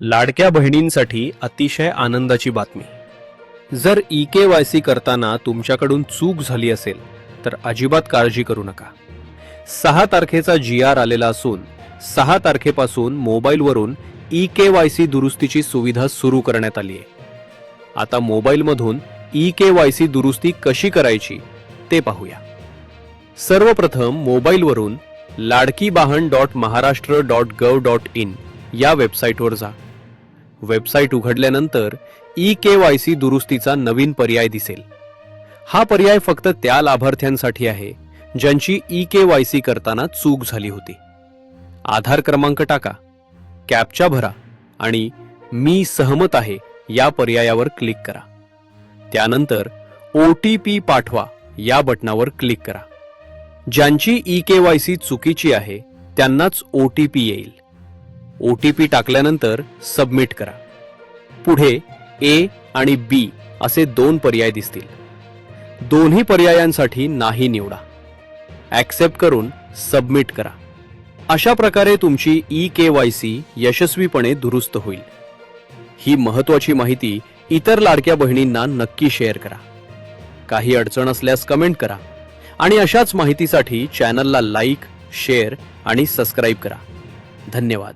लाडक्या बहिणींसाठी अतिशय आनंदाची बातमी. जर ई के वाय सी करताना तुमच्याकडून चूक झाली असेल तर अजिबात काळजी करू नका. सहा तारखेचा जी आर आलेला असून सहा तारखेपासून मोबाईलवरून ई के वाय सी दुरुस्तीची सुविधा सुरू करण्यात आली आहे आता मोबाईलमधून ई के वाय सी दुरुस्ती कशी करायची ते पाहूया. सर्वप्रथम मोबाईलवरून Ladki Bahin dot Maharashtra dot gov dot in या वेबसाईटवर जा. वेबसाईट उघडल्यानंतर ई के वाय सी दुरुस्तीचा नवीन पर्याय दिसेल. हा पर्याय फक्त त्या लाभार्थ्यांसाठी आहे ज्यांची ई के वाय सी करताना चूक झाली होती. आधार क्रमांक टाका कॅपचा भरा आणि मी सहमत आहे या पर्यायावर क्लिक करा. त्यानंतर ओ टी पी पाठवा या बटनावर क्लिक करा. ज्यांची ई के वाय सी चुकीची आहे त्यांनाच ओ टी पी येईल. ओ टी पी टाकल्यानंतर सबमिट करा. पुढे ए आणि बी असे दोन पर्याय दिसतील. दोन्ही पर्यायांसाठी नाही निवडा. ॲक्सेप्ट करून सबमिट करा. अशा प्रकारे तुमची ई के वाय सी यशस्वीपणे दुरुस्त होईल. ही महत्त्वाची माहिती इतर लाडक्या बहिणींना नक्की शेअर करा. काही अडचण असल्यास कमेंट करा आणि अशाच माहितीसाठी चॅनलला लाईक शेअर आणि सबस्क्राईब करा. धन्यवाद.